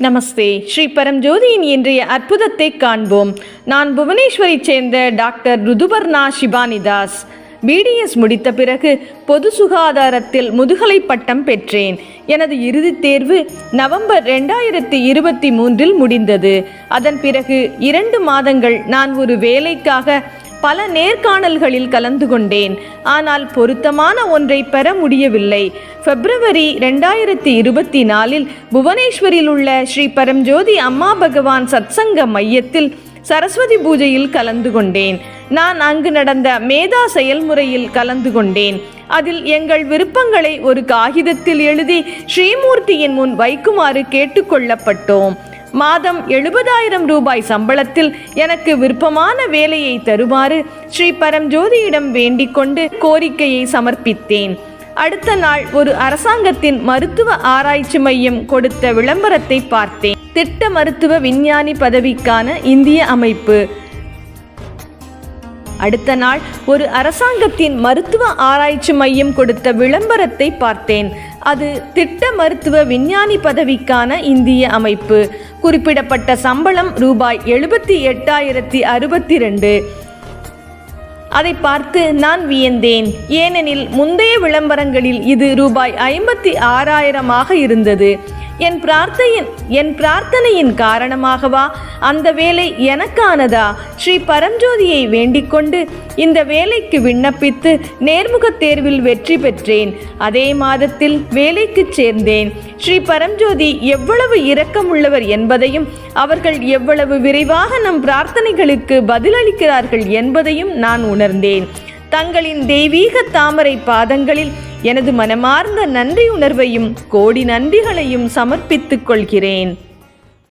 நமஸ்தே. ஸ்ரீ பரம்ஜோதியின் இன்றைய அற்புதத்தை காண்போம். நான் புவனேஸ்வரை சேர்ந்த டாக்டர் ருதுபர்ணா சிபானிதாஸ் பிடிஎஸ் முடித்த பிறகு பொது சுகாதாரத்தில் முதுகலை பட்டம் பெற்றேன். எனது இறுதித் தேர்வு நவம்பர் ரெண்டாயிரத்தி இருபத்தி மூன்றில் முடிந்தது. அதன் பிறகு இரண்டு மாதங்கள் நான் ஒரு வேலைக்காக பல நேர்காணல்களில் கலந்து கொண்டேன். ஆனால் பொருத்தமான ஒன்றை பெற முடியவில்லை. பிப்ரவரி ரெண்டாயிரத்தி இருபத்தி நாலில் புவனேஸ்வரில் உள்ள ஸ்ரீ பரம்ஜோதி அம்மா பகவான் சத்சங்க மையத்தில் சரஸ்வதி பூஜையில் கலந்து கொண்டேன். நான் அங்கு நடந்த மேதா செயல்முறையில் கலந்து கொண்டேன். அதில் எங்கள் விருப்பங்களை ஒரு காகிதத்தில் எழுதி ஸ்ரீமூர்த்தியின் முன் வைக்குமாறு கேட்டுக்கொள்ளப்பட்டோம் மாதம் எழுபதாயிரம் ரூபாய் சம்பளத்தில் எனக்கு விருப்பமான வேலையை தருமாறு ஸ்ரீ பரம்ஜோதியிடம் வேண்டிக் கொண்டு கோரிக்கையை சமர்ப்பித்தேன். அடுத்த நாள் ஒரு அரசாங்கத்தின் மருத்துவ ஆராய்ச்சி மையம் கொடுத்த விளம்பரத்தை பார்த்தேன். திட்ட மருத்துவ விஞ்ஞானி பதவிக்கான இந்திய அமைப்பு. அடுத்த நாள் ஒரு அரசாங்கத்தின் மருத்துவ ஆராய்ச்சி மையம் கொடுத்த விளம்பரத்தை பார்த்தேன். அது திட்ட மருத்துவ விஞ்ஞானி பதவிக்கான இந்திய அமைப்பு. குறிப்பிடப்பட்ட சம்பளம் ரூபாய் எழுபத்தி எட்டாயிரத்தி அறுபத்தி ரெண்டு. அதை பார்த்து நான் வியந்தேன். ஏனெனில் முந்தைய விளம்பரங்களில் இது ரூபாய் ஐம்பத்தி ஆறாயிரமாக இருந்தது. என் பிரார்த்தையின் என் பிரார்த்தனையின் காரணமாகவா? அந்த வேலை எனக்கானதா? ஸ்ரீ பரம்ஜோதியை வேண்டிக் கொண்டு இந்த வேலைக்கு விண்ணப்பித்து நேர்முகத் தேர்வில் வெற்றி பெற்றேன். அதே மாதத்தில் வேலைக்கு சேர்ந்தேன். ஸ்ரீ பரம்ஜோதி எவ்வளவு இரக்கமுள்ளவர் என்பதையும் அவர்கள் எவ்வளவு விரைவாக நம் பிரார்த்தனைகளுக்கு பதிலளிக்கிறார்கள் என்பதையும் நான் உணர்ந்தேன். தங்களின் தெய்வீக தாமரை பாதங்களில் எனது மனமார்ந்த நன்றி உணர்வையும் கோடி நன்றிகளையும் சமர்ப்பித்துக் கொள்கிறேன்.